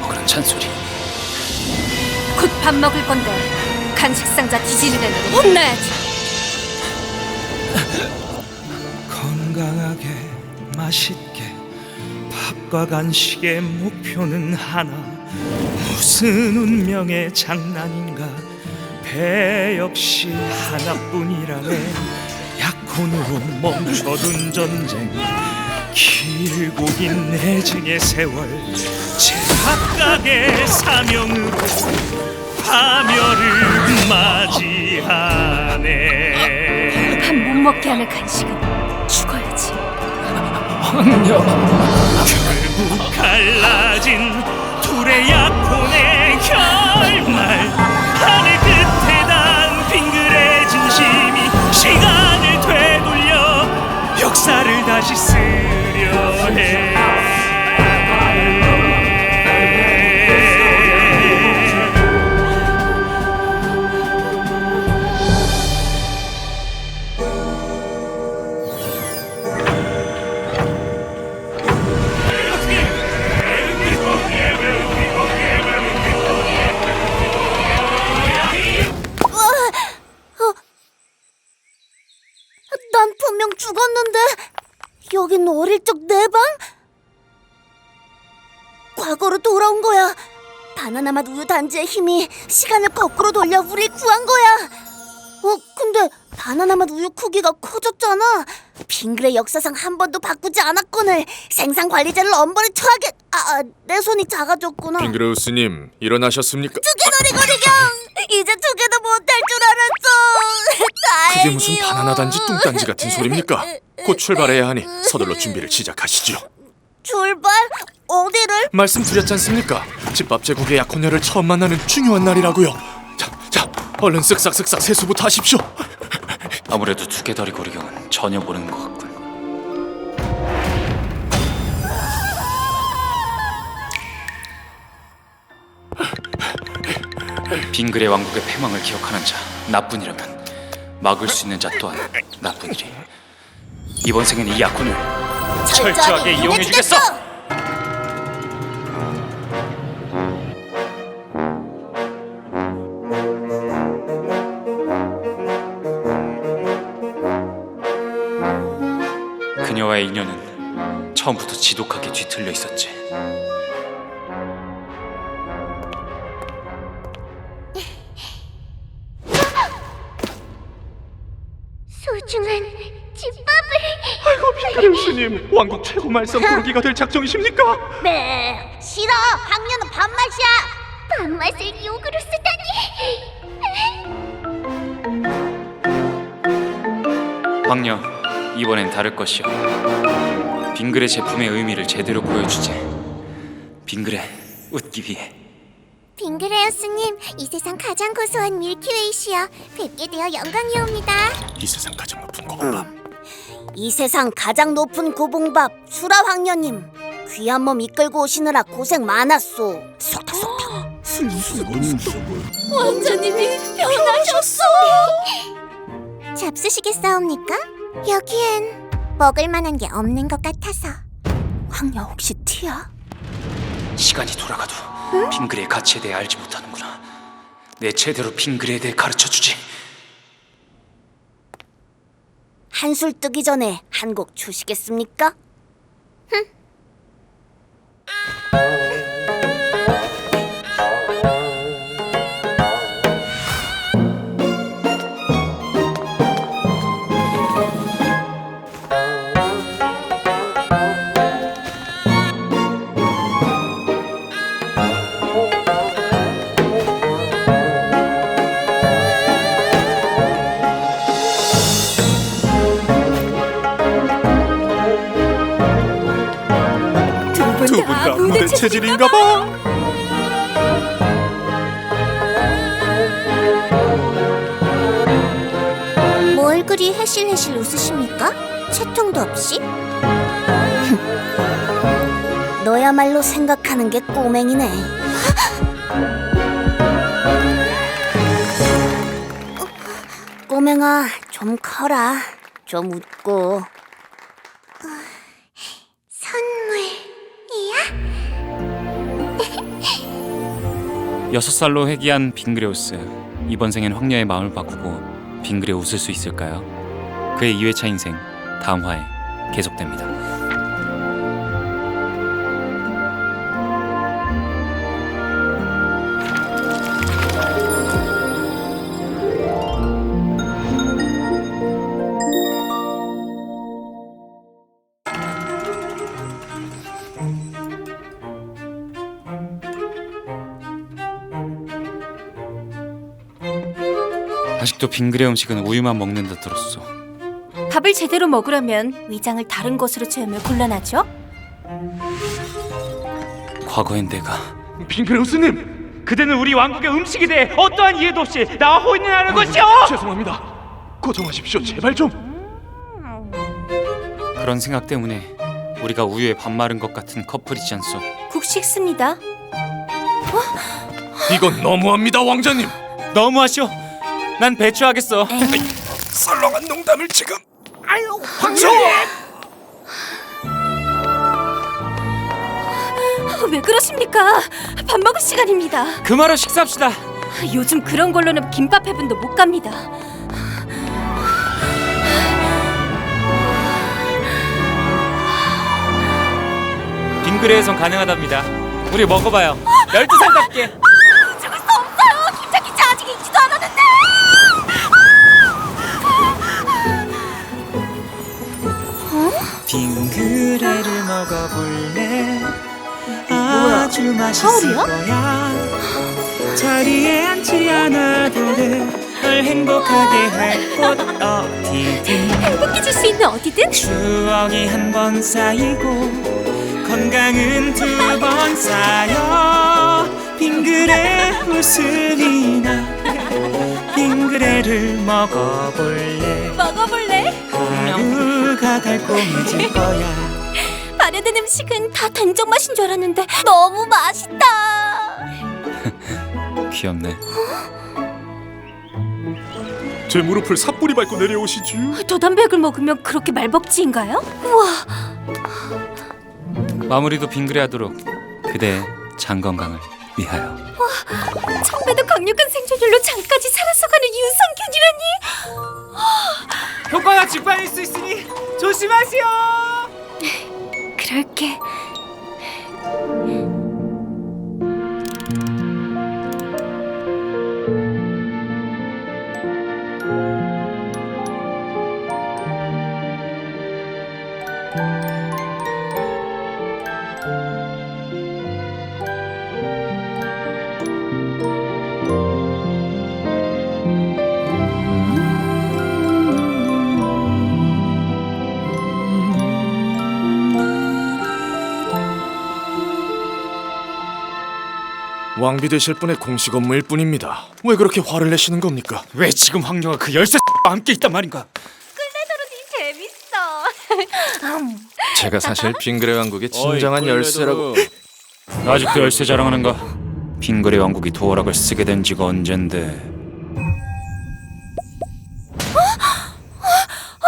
먹으란 잔소리. 곧 밥 먹을 건데 간식 상자 뒤지는 애는 혼나야지. 건강하게 맛있게 밥과 간식의 목표는 하나 무슨 운명의 장난인가 배 역시 하나뿐이라네 약혼으로 멈춰둔 전쟁 길고 긴 내증의 세월 제 각각의 사명으로 파멸을 맞이하네 밥 못 먹게 하는 간식은 죽어야지. 결국 갈라진 둘의 약혼의 결말 역사를 다시 쓰려 해 죽었는데 여긴 어릴 적 내 방? 과거로 돌아온 거야. 바나나 맛 우유 단지의 힘이 시간을 거꾸로 돌려 우릴 구한 거야. 어, 근데 바나나 맛 우유 크기가 커졌잖아. 빙그레 역사상 한 번도 바꾸지 않았거늘 생산 관리자를 엄벌에 처하게. 아, 내 손이 작아졌구나. 빙그레우스님 일어나셨습니까? 투개놀이 거리경 이제 투개도 못할 줄 알았어. 다행이요. 그게 무슨 바나나 단지 뚱단지 같은 소리입니까? 곧 출발해야 하니 서둘러 준비를 시작하시죠. 출발? 어디를? 말씀드렸지 않습니까? 집밥 제국의 약혼녀를 처음 만나는 중요한 날이라고요. 자, 자, 얼른 쓱싹쓱싹 세수부터 하십시오. 아무래도 두 개다리 고리경은 전혀 모르는 것 같군. 빙그레 왕국의 패망을 기억하는 자 나뿐이라면 막을 수 있는 자 또한 나뿐이리. 이번 생엔 이 약혼을 철저하게 이용해 주겠어. 그녀와의 인연은 처음부터 지독하게 뒤틀려 있었지. 소중한 집밥을 빙그레우스님, 왕국 최고 말썽 부르기가 될 작정이십니까? 네 싫어 학년은 밥맛이야 밥맛을 욕으로 쓰다니 황녀, 이번엔 다를 것이오. 빙그레 제품의 의미를 제대로 보여주지. 빙그레, 웃기 위해. 빙그레어 스님 이 세상 가장 고소한 밀키웨이시여 뵙게 되어 영광이옵니다 이 세상 가장 높은 고봉밥. 이 세상 가장 높은 고봉밥 수라 황녀님 귀한 몸 이끌고 오시느라 고생 많았소 속닥속닥 왕자님이 변하셨어 잡수시겠사옵니까? 여기엔 먹을 만한 게 없는 것 같아서 황녀 혹시 티야? 시간이 돌아가도 빙그레의 가치에 대해 알지 못하는구나. 내 제대로 빙그레에 대해 가르쳐 주지. 한술 뜨기 전에 한곡 추시겠습니까? 두 해실해실 웃으십니까? 채통도 없이? 너야말로 생각하는 게 꼬맹이네. 꼬맹아, 좀 커라. 좀 웃고. 선물이야? 여섯 살로 회귀한 빙그레우스 이번 생엔 황녀의 마음을 바꾸고 빙그레 웃을 수 있을까요? 그의 2회차 인생 다음 화에 계속됩니다. 아직도 빙그레 음식은 우유만 먹는 듯 들었어. 밥을 제대로 먹으려면 위장을 다른 것으로 채우면 곤란하죠? 과거엔 내가 빙그레우스님 그대는 우리 왕국의 음식에 대해 어떠한 이해도 없이 나와 호인하는 것이오 죄송합니다. 고정하십시오 제발 좀. 그런 생각 때문에 우리가 우유에 밥 마른 것 같은 커플이지 않소? 국 식습니다. 이건 너무합니다 왕자님. 너무하시오. 난 배추하겠어. 썰렁한 농담을 지금. 아유 황소. 왜 그러십니까? 밥 먹을 시간입니다. 그만하고 식사합시다. 요즘 그런 걸로는 김밥 해분도 못 갑니다. 빙그레에선 가능하답니다. 우리 먹어봐요. 열두 살답게. 빙그레를 먹어볼래? 아주 맛있을 서울이야? 거야. 자리에 앉지 않아도 돼널 행복하게 할 곳 어디든. 행복해질 수 있는 어디든? 추억이 한 번 쌓이고 건강은 두 번 쌓여. 빙그레 웃음이 나. 빙그레를 먹어볼래? 먹어볼래? 하루가 달콤해질 거야 마련된 음식은 다 된장 맛인 줄 알았는데 너무 맛있다. 귀엽네. 제 무릎을 삿뿌리 밟고 내려오시죠. 도담백을 먹으면 그렇게 말벅지인가요? 우와, 마무리도 빙그레하도록 그대의 장 건강을 위하여. 청배도 강력한 생존율로 장까지 살아서 가는 유산균이라니. 효과가 직방일 수 있으니 조심하세요 그럴게. 왕비 되실 분의 공식 업무일 뿐입니다. 왜 그렇게 화를 내시는 겁니까? 왜 지금 황녀가 그 열쇠 와 함께 있단 말인가? 재밌어. 제가 사실 빙그레 왕국의 진정한 열쇠라고. 아직도 열쇠 자랑하는가? 빙그레 왕국이 도어락을 쓰게 된 지가 언젠데 어,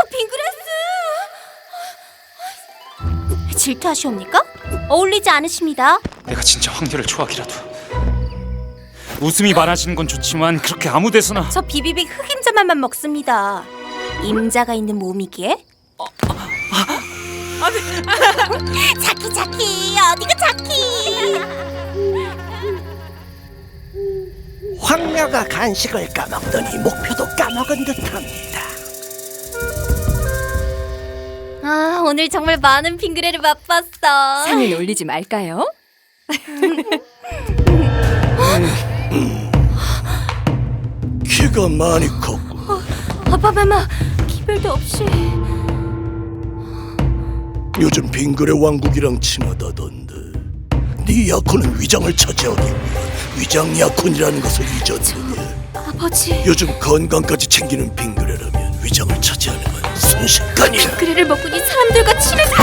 빙그레스. 질투하시옵니까? 어울리지 않으십니다. 내가 진짜 황녀를 좋아하기라도 웃음이 많아지는 건 좋지만 그렇게 아무 데서나 저 비비빅 흑임자만만 먹습니다. 임자가 있는 몸이기에. 자키 자키 어디가 자키? 황녀가 간식을 까먹더니 목표도 까먹은 듯합니다. 아 오늘 정말 많은 빙그레를 맛봤어. 상을 올리지 말까요? 키가 많이 컸고. 아빠마마 기별도 없이. 요즘 빙그레 왕국이랑 친하다던데. 네 약혼은 위장을 차지하기 위한 위장 약혼이라는 것을 잊었느냐 아버지. 요즘 건강까지 챙기는 빙그레라면 위장을 차지하는 건 순식간이야. 빙그레를 먹으니 사람들과 친해져.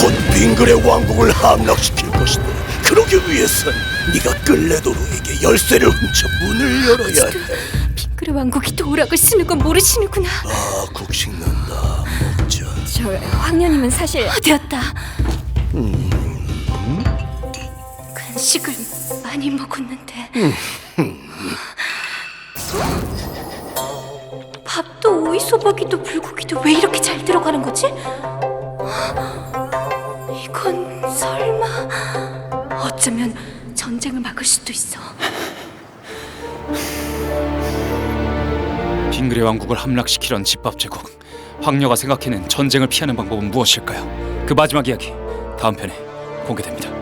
곧 빙그레 왕국을 함락시킬 것이다 그러기 위해선 네가 끌레도로에게 열쇠를 훔쳐 문을 열어야 해 빙그레 왕국이 도락을 쓰는 건 모르시는구나. 아, 국식 난다 먹자 저 황녀님은 사실 되었다. 간식을 많이 먹었는데 밥도 오이 소박이도 불고기도 왜 이렇게 잘 들어가는 거지? 이건 설마 어쩌면 전쟁을 막을 수도 있어. 빙그레 왕국을 함락시키려는 집밥 제국. 황녀가 생각해낸 전쟁을 피하는 방법은 무엇일까요? 그 마지막 이야기 다음 편에 공개됩니다.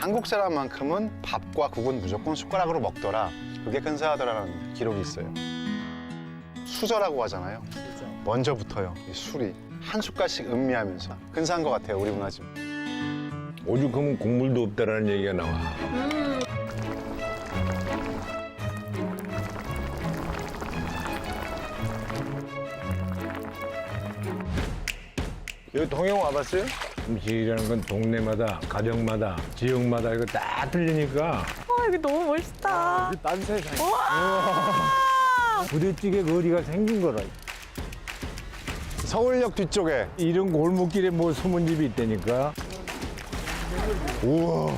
한국 사람만큼은 밥과 국은 무조건 숟가락으로 먹더라. 그게 근사하더라라는 기록이 있어요. 수저라고 하잖아요. 먼저부터요. 이 술이 한 숟갈씩 음미하면서 근사한 것 같아요. 우리 문화 좀. 오죽하면 국물도 없다라는 얘기가 나와. 여기 동영 와봤어요? 음식이라는 건 동네마다, 가정마다, 지역마다 이거 다 틀리니까. 딴 세상. 부대찌개 거리가 생긴 거라. 서울역 뒤쪽에 이런 골목길에 뭐 숨은 집이 있다니까. 우와.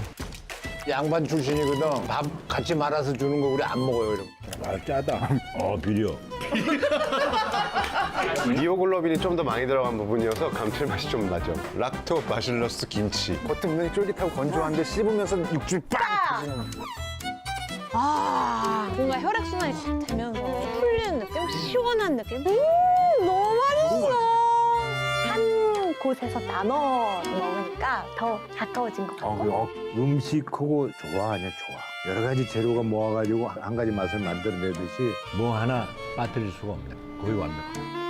양반 출신이거든. 밥 같이 말아서 주는 거 우리 안 먹어요, 이러면. 아, 짜다. 어, 비려. 미오글로빈이 좀 더 많이 들어간 부분이어서 감칠맛이 좀 나죠. 락토 바실러스 김치. 겉은 쫄깃하고 건조한데 씹으면서 육즙이 빵! 아, 뭔가 혈액순환이 확 되면서 풀리는 느낌? 시원한 느낌? 음, 너무 맛있어. 한 곳에서 나눠 먹으니까 더 가까워진 것 같고. 어, 음식하고 좋아, 아니야, 좋아. 여러 가지 재료가 모아가지고 한 가지 맛을 만들어내듯이 뭐 하나 빠뜨릴 수가 없네. 거의. 어떻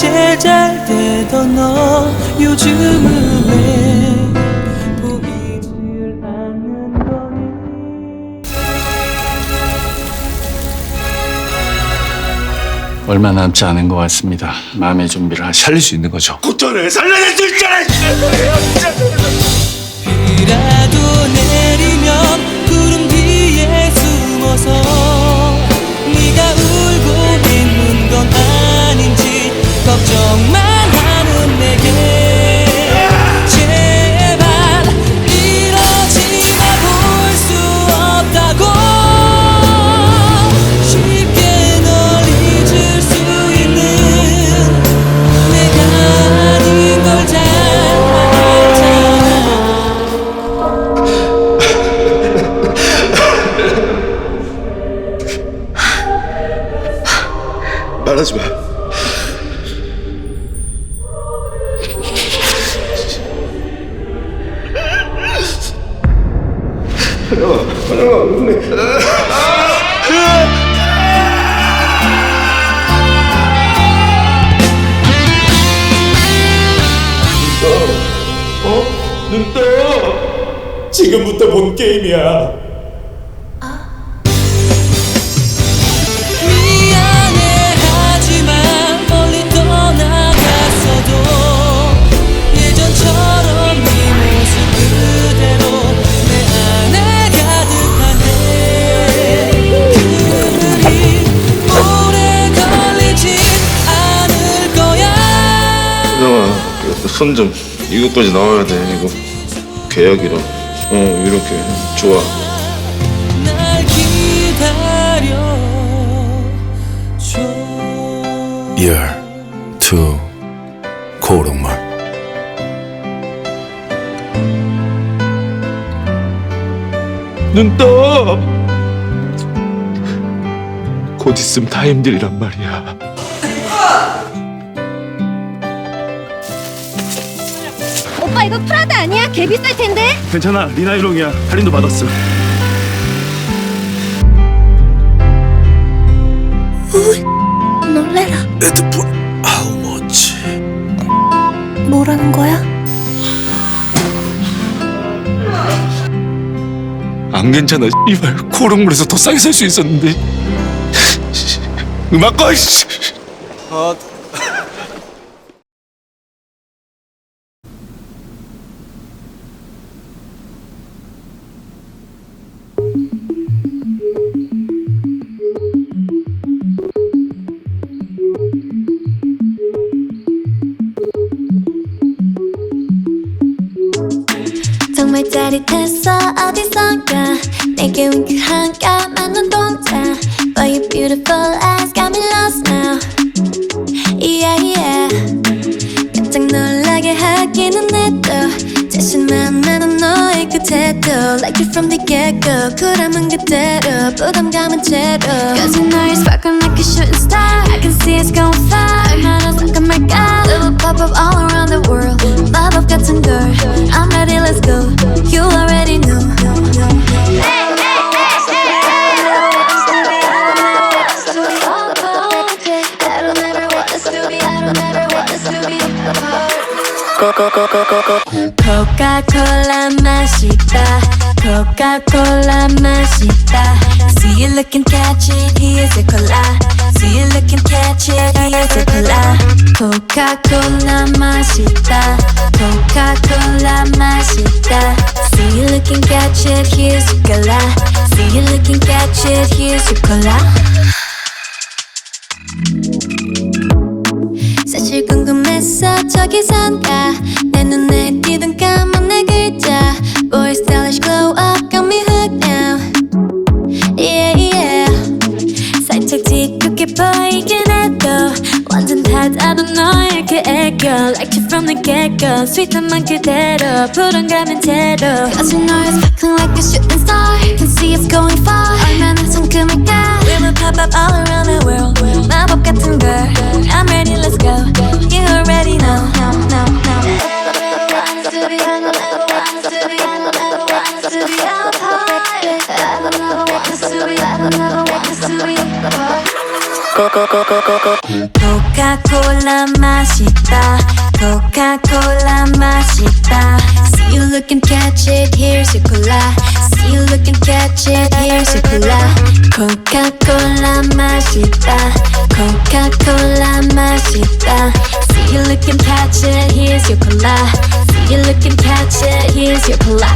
제잘되던 너 요즘은 왜 보이질 않는 거니 얼마 남지 않은 것 같습니다. 마음의 준비를 하시. 살릴 수 있는 거죠. 국전을 살려낼 수 있잖아. 걱정만 하는 내게 본 게임이야. 미안해 하지만 멀리 떠나갔어도 예전처럼 네 모습 그대로 내 안에 가득한데 그들이 오래 걸리진 않을 거야. 형아 손 좀 이거까지 나와야 돼. 이거 계약이라 어 이렇게 좋아 Year two 고롱말. 눈 떠. 곧 있으면 다 힘들이란 말이야. 오빠 이거 프라다 아니야? 개 비쌀 텐데. 괜찮아 리나 일롱이야 할인도 받았어. 놀래라. 헤드폰 how much? 뭐라는 거야? 안 괜찮아 이발 코롱물에서 더 싸게 살 수 있었는데 음악 꺼 씨. 정 짜릿했어 어디선가 내게 윙크한 까만 눈동자 But your beautiful eyes got me lost now Yeah yeah 깜짝 놀라게 하기는 해도 자신만 나는 너의 그 태도 Like you from the get-go 쿨함은 그대로 부담감은 제로 Cause you know you're 코카콜라 맛있다 코카콜라 맛있다 See you looking catch it here's a cola See you looking catch it here's a cola 코카콜라 맛있다 코카콜라 맛있다 See you looking catch it here's a cola See you looking catch it here's a cola 저기선가 내 눈에 띄던 까만 내 글자 Boy stylish glow up got me hooked now Yeah yeah 살짝 짓궂게 보이긴 해도 완전 다다른 너의 그 애교 Like you from the get-go 스윗한 만 그대로 불안감은 제로 Cause you know you're sparkling like a shooting star Can see it's going far 얼마나 상큼할까 We will pop up all around the world 마법 같은 걸 I'm ready let's go You ready now, now, now, now. To be to be to be to be, Coca-Cola 맛있다 Coca-Cola 맛있다 See you looking catch it, here's your cola See you looking catch it here's your cola 코카콜라 맛있다 코카콜라 맛있다 See you looking catch it here's your cola See you looking catch it here's your cola